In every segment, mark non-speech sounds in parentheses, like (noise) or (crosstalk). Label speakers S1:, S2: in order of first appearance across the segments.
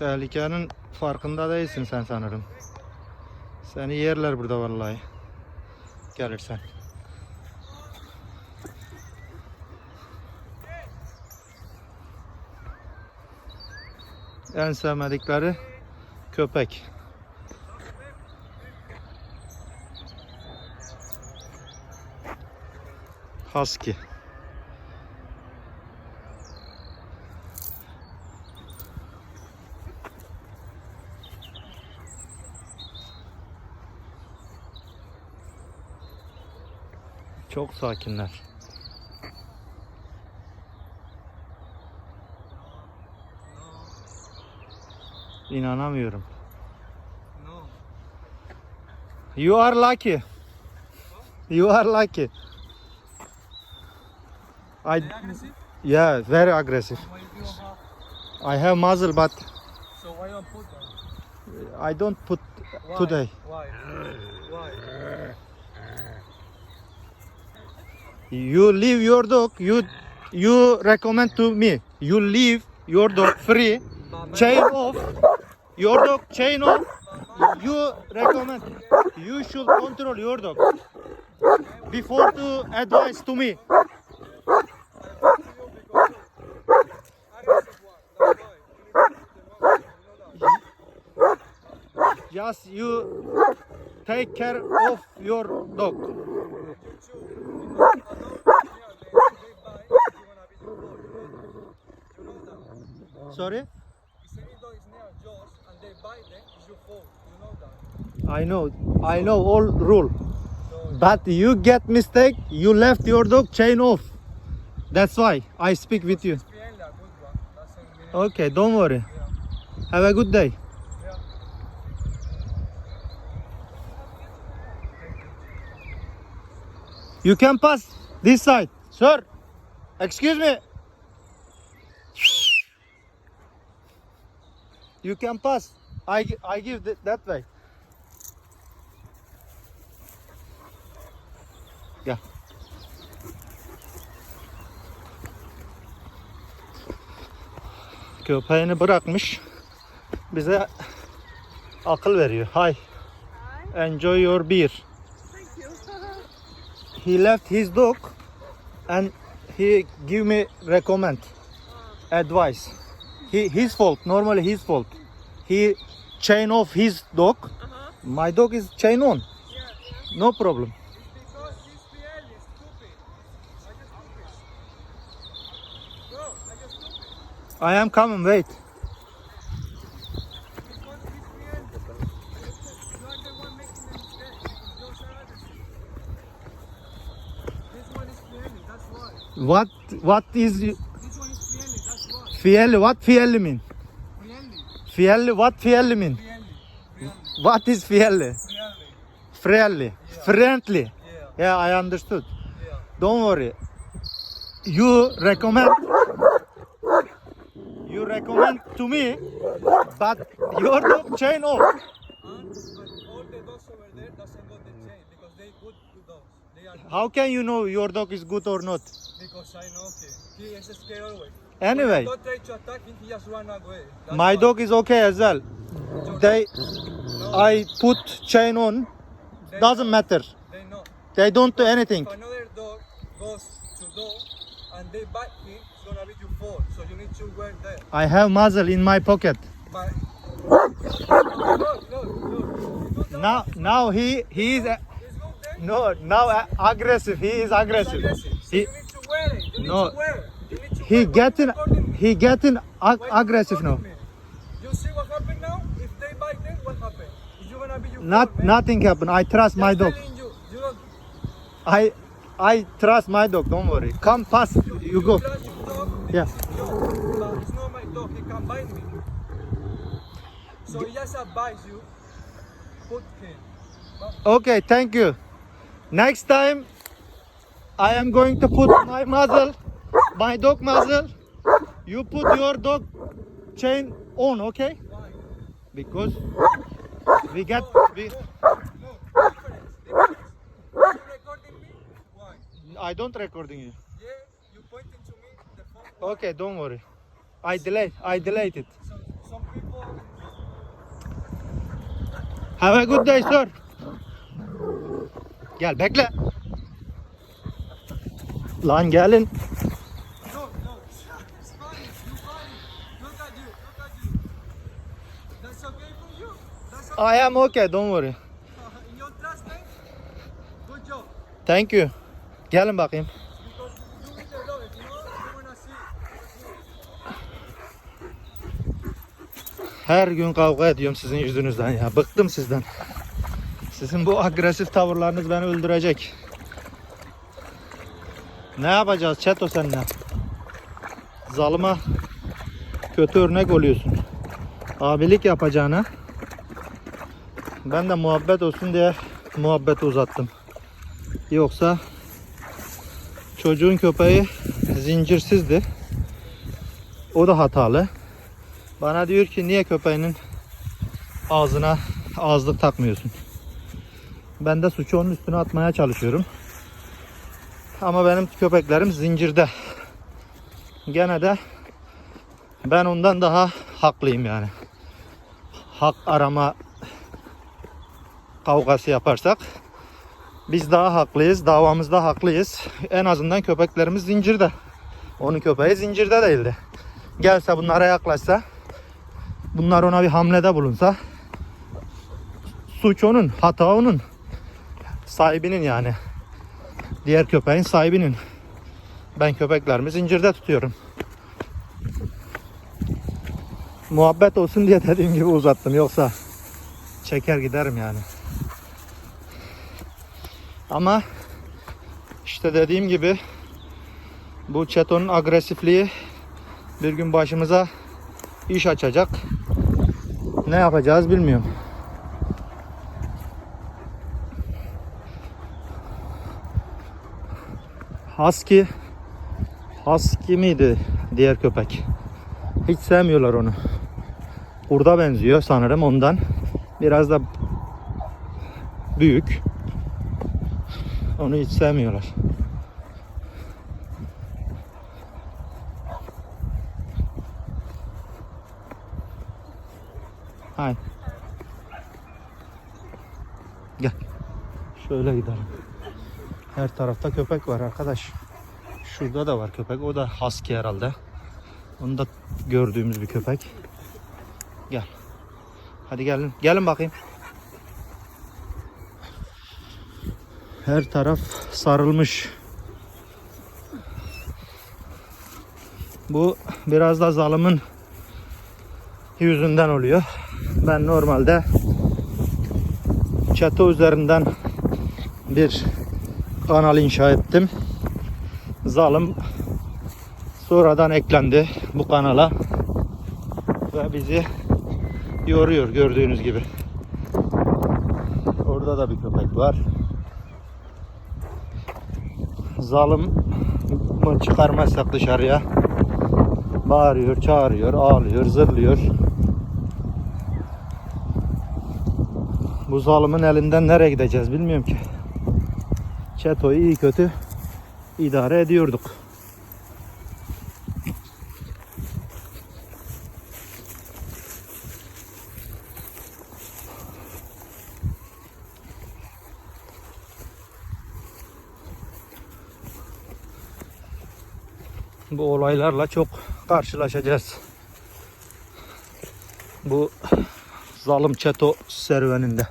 S1: Tehlikenin farkında değilsin sen sanırım. Seni yerler burada vallahi. Gelirsen. En sevmedikleri köpek. Husky. Çok sakinler. İnanamıyorum.
S2: No.
S1: You are lucky. You are lucky. I yeah, very aggressive. I have muzzle, but
S2: So why don't put them?
S1: I don't put
S2: Why?
S1: today.
S2: Why? Why?
S1: You leave your dog. You you recommend to me. You leave your dog free. Chain off. Your dog chain off. You recommend. You should control your dog before to advise to me. Just you take care of your dog. Sorry?
S2: If is near yours and they bite them, it's your fault. You know that.
S1: I know, I know all rule.
S2: So
S1: But you get mistake, you left your dog chain off. That's why I speak with you.
S2: it's really a good one. Doesn't mean
S1: Okay, don't worry.
S2: Yeah.
S1: Have a good day.
S2: Yeah.
S1: You can pass this side. Sir, excuse me. You can pass. I, I give th- that way. Gel. Köpeğini bırakmış. Bize akıl veriyor. Hi. Enjoy your beer.
S3: Thank you. (laughs)
S1: he left his dog and he give me recommend advice he his fault normally his fault he chain off his dog my dog is chain on no problem
S2: Because he's really stupid. I just stupid. Bro, I just stupid.
S1: i am coming wait
S2: Because he's really. You are the one making the mistake. Yours are aggressive. This one is friendly, that's why.
S1: what what is
S2: This one is friendly, that's why.
S1: Fielli what fielli mean fielli what fielli mean what is fielli
S2: friendly.
S1: friendly
S2: Yeah,
S1: i understood. Don't worry. You recommend you recommend to me, but your dog chain off. How can you know your dog is good or not?
S2: because I know him. He is scared always.
S1: Anyway,
S2: Don't try to attack him, he just run away. That's
S1: my dog is okay as well. They, I put chain on.
S2: They
S1: Doesn't
S2: know.
S1: matter.
S2: They know.
S1: They don't do anything.
S2: If another dog goes to dog and they bite him, it's gonna be your fault. So you need to wear that.
S1: I have muzzle in my pocket.
S2: But
S1: Now, now he he is
S2: then. Eh?
S1: no now aggressive. He is aggressive.
S2: aggressive. So
S1: He
S2: you need to wear it. You need
S1: No. He getting
S2: you
S1: he getting ag- aggressive now.
S2: You see what happened now? If they bite them, what happened? You gonna be your
S1: Not
S2: man?
S1: nothing happened. I trust my dog.
S2: You, you don't
S1: I I trust my dog. Don't worry. Come pass. You go.
S2: trust your dog.
S1: Yeah.
S2: Your but it's not my dog. He can bite me. So he just advise you, put him.
S1: Okay. Thank you. Next time, I am going to put my muzzle, my dog muzzle. You put your dog chain on. Okay? Because we get we. I don't recording you.
S2: Yeah, you pointing to me the phone.
S1: Okay. Don't worry. I delete. I delete it.
S2: Some, some people
S1: Have a good day sir. Gel bekle. Lan gelin.
S2: No, no. It's fine. You fine. Look at you. Look at you. That's okay for you. That's okay.
S1: I am okay don't worry.
S2: In your trust, man. Good job.
S1: Thank you. Gelin bakayım.
S2: You you you.
S1: Her gün kavga ediyorum sizin yüzünüzden ya. Bıktım sizden. Sizin bu agresif tavırlarınız beni öldürecek. Ne yapacağız Çeto seninle? Zalıma kötü örnek oluyorsun. Abilik yapacağına ben de muhabbet olsun diye muhabbeti uzattım. Yoksa çocuğun köpeği zincirsizdi. O da hatalı. Bana diyor ki niye köpeğinin ağzına ağızlık takmıyorsun? Ben de suçu onun üstüne atmaya çalışıyorum. Ama benim köpeklerim zincirde. Gene de ben ondan daha haklıyım yani. Hak arama kavgası yaparsak biz daha haklıyız, davamızda haklıyız. En azından köpeklerimiz zincirde. Onun köpeği zincirde değildi. Gelse bunlara yaklaşsa bunlar ona bir hamlede bulunsa suç onun, hata onun. Sahibinin yani. Diğer köpeğin sahibinin. Ben köpeklerimi zincirde tutuyorum. Muhabbet olsun diye dediğim gibi uzattım. Yoksa çeker giderim yani. Ama işte dediğim gibi bu çetonun agresifliği bir gün başımıza iş açacak. Ne yapacağız bilmiyorum. Husky Husky miydi diğer köpek? Hiç sevmiyorlar onu. Kurda benziyor sanırım ondan. Biraz da büyük. Onu hiç sevmiyorlar. Hay. Gel. Şöyle gidelim. Her tarafta köpek var arkadaş. Şurada da var köpek. O da husky herhalde. Onu da gördüğümüz bir köpek. Gel. Hadi gelin. Gelin bakayım. Her taraf sarılmış. Bu biraz da zalımın yüzünden oluyor. Ben normalde çatı üzerinden bir kanal inşa ettim. Zalim sonradan eklendi bu kanala ve bizi yoruyor gördüğünüz gibi. Orada da bir köpek var. Zalim çıkarmazsak dışarıya bağırıyor, çağırıyor, ağlıyor, zırlıyor. Bu zalimin elinden nereye gideceğiz bilmiyorum ki. Çeto'yu iyi kötü idare ediyorduk. Bu olaylarla çok karşılaşacağız. Bu zalim çeto serüveninde.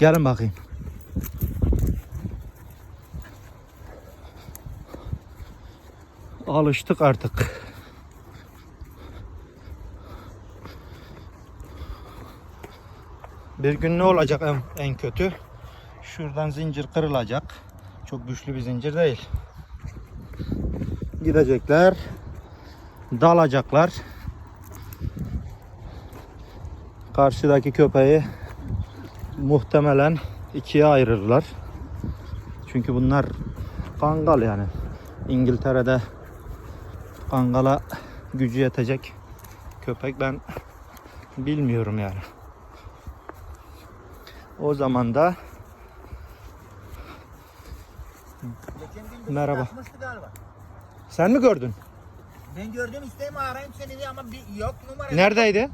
S1: Gelin bakayım. Alıştık artık. Bir gün ne olacak en, en kötü? Şuradan zincir kırılacak. Çok güçlü bir zincir değil. Gidecekler. Dalacaklar. Karşıdaki köpeği muhtemelen ikiye ayırırlar. Çünkü bunlar kangal yani. İngiltere'de kangala gücü yetecek köpek ben bilmiyorum yani. O zaman da Merhaba. Sen mi gördün?
S3: Ben gördüm istedim arayayım seni diye ama bir, yok numara.
S1: Neredeydi?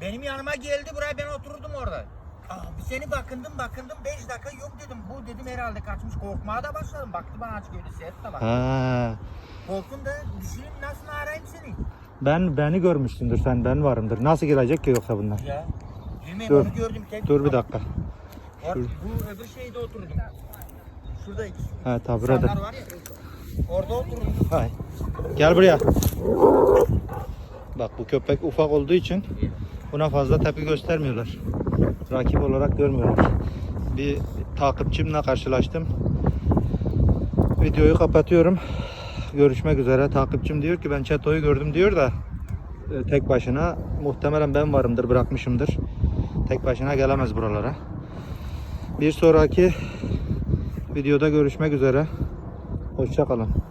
S3: Benim yanıma geldi buraya ben oturdum orada. Abi seni bakındım bakındım 5 dakika yok dedim. Bu dedim herhalde kaçmış korkmaya da başladım. Baktım aç gördü set de bak.
S1: Ha.
S3: Korktum da düşüneyim nasıl arayayım seni.
S1: Ben beni görmüşsündür sen ben varımdır. Nasıl gelecek ki yoksa bunlar?
S3: Ya. Yemin
S1: Dur.
S3: onu gördüm. Tek
S1: Dur bir dakika.
S3: Or- bu öbür şeyde oturdum. Şurada iki
S1: Ha tabi burada.
S3: insanlar var ya. Orada oturdum.
S1: Hay. Gel buraya. Bak bu köpek ufak olduğu için buna fazla tepki göstermiyorlar. Rakip olarak görmüyorlar. Bir takipçimle karşılaştım. Videoyu kapatıyorum. Görüşmek üzere. Takipçim diyor ki ben Çeto'yu gördüm diyor da e, tek başına muhtemelen ben varımdır bırakmışımdır. Tek başına gelemez buralara. Bir sonraki videoda görüşmek üzere. Hoşça kalın.